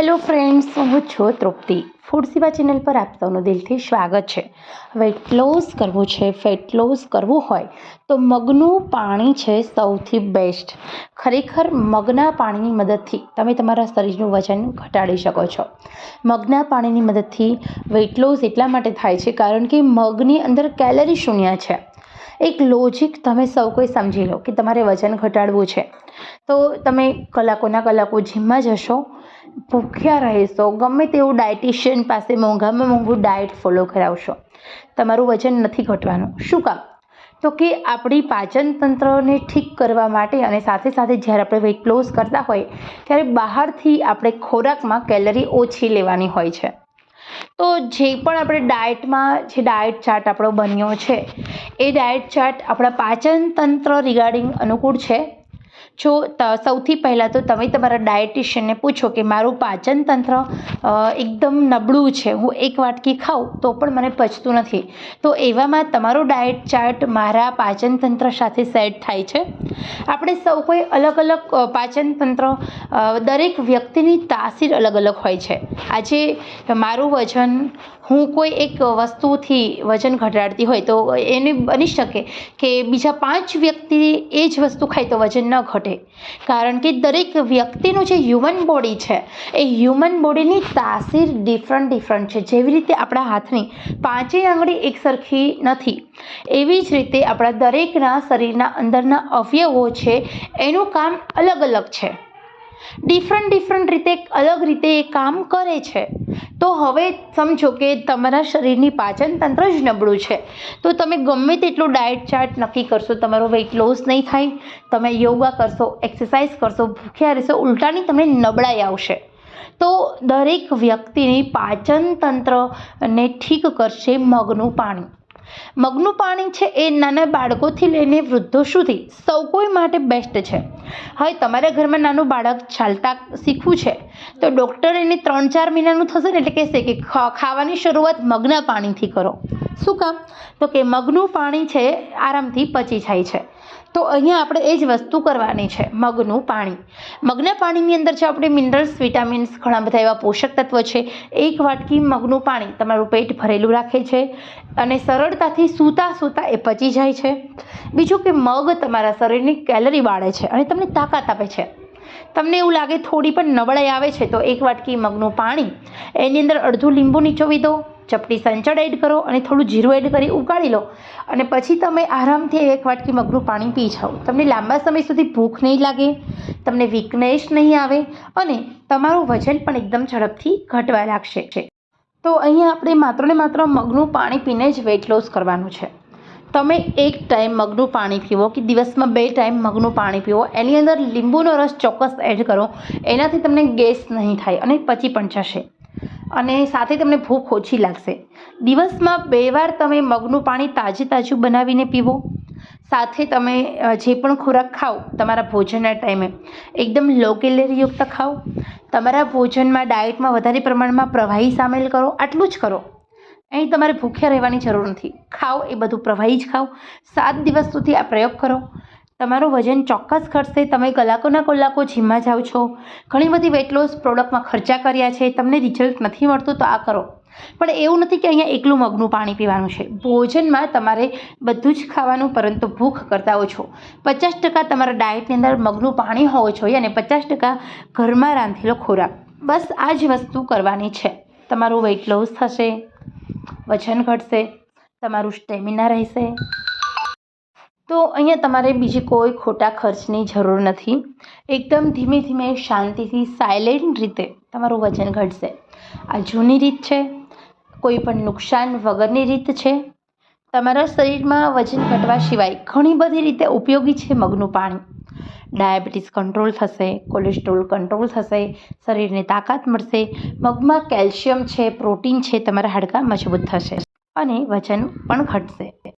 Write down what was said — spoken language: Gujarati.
હેલો ફ્રેન્ડ્સ હું છું તૃપ્તિ. ફૂડ સેવા ચેનલ પર આપ સૌનું દિલથી સ્વાગત છે. વેટ લોસ કરવું છે ફેટ લોસ કરવું હોય, તો મગનું પાણી છે સૌથી બેસ્ટ ખરેખર મગના પાણીની મદદથી તમે તમારા શરીરનું વજન ઘટાડી શકો છો. મગના પાણીની મદદથી વેટ લોસ એટલા માટે થાય છે કારણ કે મગની અંદર કેલરી શૂન્ય છે. એક લોજિક તમે સૌ કોઈ સમજી લો કે તમારે વજન ઘટાડવું છે. તો તમે કલાકોના કલાકો જીમમાં જશો ભૂખ્યા રહેશો, ગમે તેવું ડાયટિશિયન પાસે મોંઘામાં મોંઘું ડાયટ ફોલો કરાવશો. તમારું વજન નથી ઘટવાનું. શું કામ? તો કે આપણી પાચન તંત્રને ઠીક કરવા માટે અને સાથે સાથે જ્યારે આપણે વેટ લોસ કરતા હોય, ત્યારે બહારથી આપણે ખોરાકમાં કેલરી ઓછી લેવાની હોય છે. તો જે પણ આપણે ડાયટમાં જે ડાયટ ચાર્ટ આપણો બન્યો છે, એ ડાયટ ચાર્ટ આપણા પાચન તંત્ર રિગાર્ડિંગ અનુકૂળ છે. જો સૌથી પહેલાં તો તમે તમારા ડાયટિશિયનને પૂછો કે મારું પાચન તંત્ર એકદમ નબળું છે, હું એક વાટકી ખાઉં તો પણ મને પચતું નથી. તો એવામાં તમારો ડાયટ ચાર્ટ મારા પાચન તંત્ર સાથે સેટ થાય છે. આપણે સૌ કોઈ અલગ અલગ પાચન તંત્ર દરેક વ્યક્તિની તાસીર અલગ અલગ હોય છે. આજે મારું વજન હું કોઈ એક વસ્તુથી વજન ઘટાડતી હોય તો એને બની શકે કે બીજા પાંચ વ્યક્તિ એ જ વસ્તુ ખાય તો વજન ન ઘટે. કારણ કે દરેક વ્યક્તિનું જે હ્યુમન બોડી છે, એ હ્યુમન બોડીની તાસીર ડિફરન્ટ ડિફરન્ટ છે. જેવી રીતે આપણા હાથની પાંચેય આંગળી એકસરખી નથી, એવી જ રીતે આપણા દરેકના શરીરના અંદરના અવયવો છે, એનું કામ અલગ અલગ છે. ડિફરન્ટ ડિફરન્ટ રીતે અલગ રીતે એ કામ કરે છે. તો હવે સમજો કે તમારા શરીરની પાચન તંત્ર જ નબળું છે. તો તમે ગમે તેટલું ડાયટ ચાર્ટ નક્કી કરશો, તમારો વેઇટ લોસ નહીં થાય, તમે યોગા કરશો એક્સરસાઇઝ કરશો, ભૂખ્યા રહેશો, ઉલટાની તમને નબળાઈ આવશે. તો દરેક વ્યક્તિની પાચન તંત્રને ઠીક કરશે મગનું પાણી. મગનું પાણી છે એ નાના બાળકોથી લઈને વૃદ્ધો સુધી સૌ કોઈ માટે બેસ્ટ છે. હવે તમારા ઘરમાં નાનું બાળક ચાલતા શીખવું છે, તો ડૉક્ટર એને ત્રણ ચાર મહિનાનું થશે ને એટલે કહેશે કે ખાવાની શરૂઆત મગના પાણીથી કરો. શું કામ? તો કે મગનું પાણી છે આરામથી પચી જાય છે. તો અહીંયા આપણે એ જ વસ્તુ કરવાની છે, મગનું પાણી. મગના પાણીની અંદર જે આપણે મિનરલ્સ વિટામિન્સ ઘણા બધા એવા પોષક તત્વો છે, એક વાટકી મગનું પાણી તમારું પેટ ભરેલું રાખે છે અને સરળતાથી સૂતા સૂતા એ પચી જાય છે. બીજું કે મગ તમારા શરીરની કેલરી બાળે છે અને તમને તાકાત આપે છે. તમને એવું લાગે થોડી પણ નબળાઈ આવે છે, તો એક વાટકી મગનું પાણી. એની અંદર અડધું લીંબુ નીચોવી દો ચપટી સંચળ એડ કરો અને થોડું જીરું એડ કરી ઉકાળી લો. અને પછી તમે આરામથી એક વાટકી મગનું પાણી પી જાઓ. તમને લાંબા સમય સુધી ભૂખ નહીં લાગે, તમને વીકનેસ નહીં આવે અને તમારું વજન પણ એકદમ ઝડપથી ઘટવા લાગશે. તો અહીંયા આપણે માત્ર ને માત્ર મગનું પાણી પીને જ વેઇટ લોસ કરવાનું છે. તમે એક ટાઈમ મગનું પાણી પીવો કે દિવસમાં બે ટાઈમ મગનું પાણી પીવો, એની અંદર લીંબુનો રસ ચોક્કસ એડ કરો. એનાથી તમને ગેસ નહીં થાય અને પચી પણ જશે. અને સાથે તમને ભૂખ ઓછી લાગશે. દિવસમાં બે વાર તમે મગનું પાણી તાજે તાજું બનાવીને પીવો. સાથે તમે જે પણ ખોરાક ખાઓ તમારા ભોજનના ટાઈમે, એકદમ લો કેલેરીયુક્ત ખાઓ. તમારા ભોજનમાં ડાયટમાં વધારે પ્રમાણમાં પ્રવાહી સામેલ કરો, આટલું જ કરો. અહીં તમારે ભૂખ્યા રહેવાની જરૂર નથી. ખાઓ એ બધું પ્રવાહી જ ખાઓ. સાત દિવસ સુધી આ પ્રયોગ કરો. તમારું વજન ચોક્કસ ઘટશે. તમે કલાકોના કલાકો જીમમાં જાઓ છો. ઘણી બધી વેટ લોસ પ્રોડક્ટમાં ખર્ચા કર્યા છે. તમને રિઝલ્ટ નથી મળતું તો આ કરો. પણ એવું નથી કે અહીંયા એકલું મગનું પાણી પીવાનું છે. ભોજનમાં તમારે બધું જ ખાવાનું પરંતુ ભૂખ કરતા ઓછો પચાસ ટકા તમારા ડાયટની અંદર મગનું પાણી હોવું જોઈએ અને પચાસ ટકા ઘરમાં રાંધેલો ખોરાક. બસ આ જ વસ્તુ કરવાની છે. તમારું વેઇટ લોસ થશે. વજન ઘટશે. તમારું સ્ટેમિના રહેશે. તો અહીંયા તમારે બીજી કોઈ ખોટા ખર્ચની જરૂર નથી. એકદમ ધીમે ધીમે શાંતિથી સાયલેન્ટ રીતે તમારું વજન ઘટશે. આ જૂની રીત છે. કોઈ પણ નુકસાન વગરની રીત છે. તમારા શરીરમાં વજન ઘટવા સિવાય ઘણી બધી રીતે ઉપયોગી છે મગનું પાણી. ડાયાબિટીસ કંટ્રોલ થશે, કોલેસ્ટ્રોલ કંટ્રોલ થશે, શરીરને તાકાત મળશે, મગમાં કેલ્શિયમ છે, પ્રોટીન છે તમારા હાડકાં મજબૂત થશે અને વજન પણ ઘટશે.